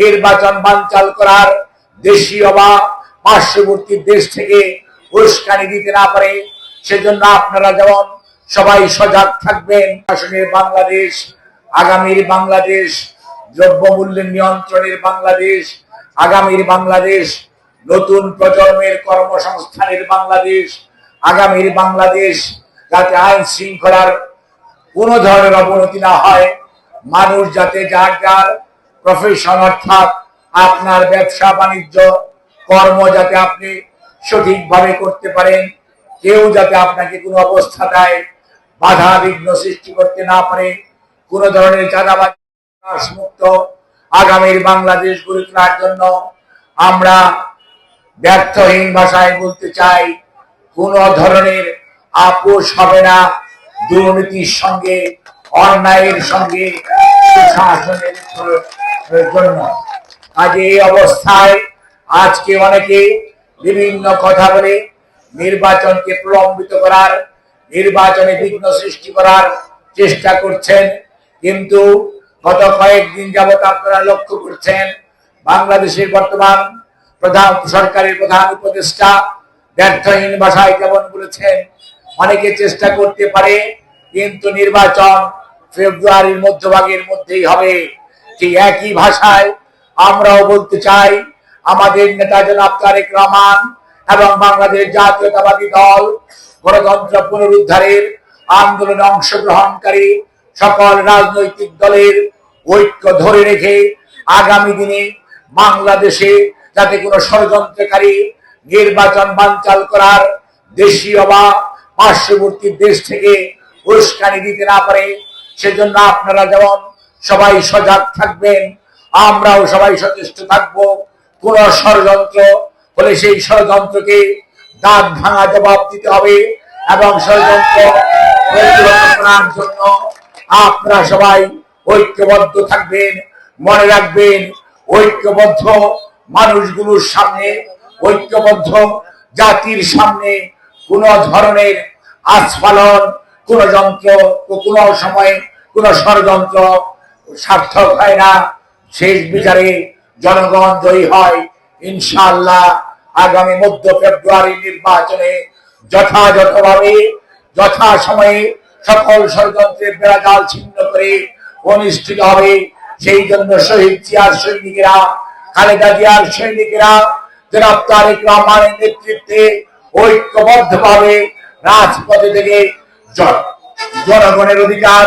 নির্বাচন বানচাল করার দেশীয় বা পার্শ্ববর্তী দেশ থেকে উস্কানি দিতে না পারে, সেজন্য আপনারা যেমন সবাই সজাগ থাকবেন আসনের বাংলাদেশ, আগামীর বাংলাদেশ, দ্রব্যমূল্যের নিয়ন্ত্রণের বাংলাদেশ, আগামীর বাংলাদেশ নতুন প্রজন্মের কর্মসংস্থানের বাংলাদেশ, আগামীর বাংলাদেশ, যাতে আইন শৃঙ্খলার কোনো ধরনের অবনতি না হয়, মানুষ যাতে যার যার প্রফেশন অর্থাৎ আপনার ব্যবসা, বাণিজ্য, কর্ম যাতে আপনি সঠিকভাবে করতে পারেন, কেউ যাতে আপনাকে কোনো অবস্থাটায় বাধা বিঘ্ন সৃষ্টি করতে না পারে, কোনো ধরনের চাঁদাবাজ মুক্ত আগামীর বাংলাদেশ গড়ে তোলার জন্য আমরা ব্যর্থহীন ভাষায় বলতে চাই, কোন ধরনের আপোষ হবে না দুর্নীতির সঙ্গে, অন্যায়ের সঙ্গে জন্য। আজ এই অবস্থায় আজকে অনেকে বিভিন্ন কথা বলে নির্বাচনকে প্রলম্বিত করার, নির্বাচনে বিঘ্ন সৃষ্টি করার চেষ্টা করছেন। কিন্তু গত কয়েকদিন যাবত আপনারা লক্ষ্য করছেন, বাংলাদেশের বর্তমান প্রধান সরকারের প্রধান উপদেষ্টা ব্যর্থহীন ভাষায় যেমন বলেছেন, অনেকে চেষ্টা করতে পারে, কিন্তু নির্বাচন ফেব্রুয়ারির মধ্যভাগের মধ্যেই হবে। ঠিক একই ভাষায় আমরাও বলতে চাই, আমাদের নেতা জনাব তারেক রহমান এবং বাংলাদেশ জাতীয়তাবাদী দল গণতন্ত্র পুনরুদ্ধারের আন্দোলনে অংশগ্রহণকারী সকল রাজনৈতিক দলের ঐক্য ধরে রেখে আগামী দিনে বাংলাদেশে যাতে কোনো ষড়যন্ত্রকারী নির্বাচন বানচাল করার দেশীয় বা পার্শ্ববর্তী দেশ থেকে উস্কানি দিতে না পারে, সেজন্য আপনারা যেমন সবাই সজাগ থাকবেন, আমরাও সবাই সচেষ্ট থাকব। কোন ষড়যন্ত্র হলে সেই ষড়যন্ত্রকে দাঁত ভাঙা জবাব দিতে হবে এবং ষড়যন্ত্র জন্য আপনারা সবাই ঐক্যবদ্ধ থাকবেন, মনে রাখবেন, ঐক্যবদ্ধ মানুষগুলোর সামনে ঐক্যবদ্ধ, জাতির সামনে কোন ধরনের আস্ফালন, কোন যন্ত্র, কোন সময় কোন ষড়যন্ত্র সার্থক হয় না। শেষ বিচারে জনগণ জয়ী হয়। ইনশাআল্লাহ আগামী মধ্য ফেব্রুয়ারি নির্বাচনে যথাযথভাবে যথা সময়ে সকল ষড়যন্ত্রের বেড়াজাল ছিন্ন করে অনুষ্ঠিত হবে। সেই জন্য শহীদ জিয়ার সৈনিকেরা খালেদা জিয়ার সৈনিকেরা জনাব তারেক রহমানের নেতৃত্বে ঐক্যবদ্ধভাবে রাজপথে থেকে জন- জনগণের অধিকার,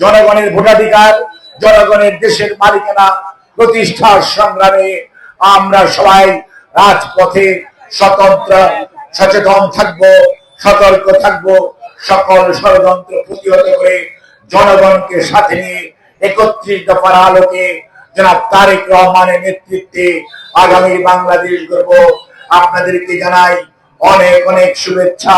জনগণের ভোটাধিকার, জনগণের দেশের মালিকানা প্রতিষ্ঠার সংগ্রামে আমরা সবাই রাজপথে স্বতন্ত্র, সচেতন থাকব, সতর্ক থাকব, সকল ষড়যন্ত্র প্রতিহত করে জনগণকে সাথে নিয়ে একত্রিশ দফার আলোকে জনাব তারেক রহমানের নেতৃত্বে আগামী বাংলাদেশ গর্ব আপনাদেরকে জানাই অনেক অনেক শুভেচ্ছা।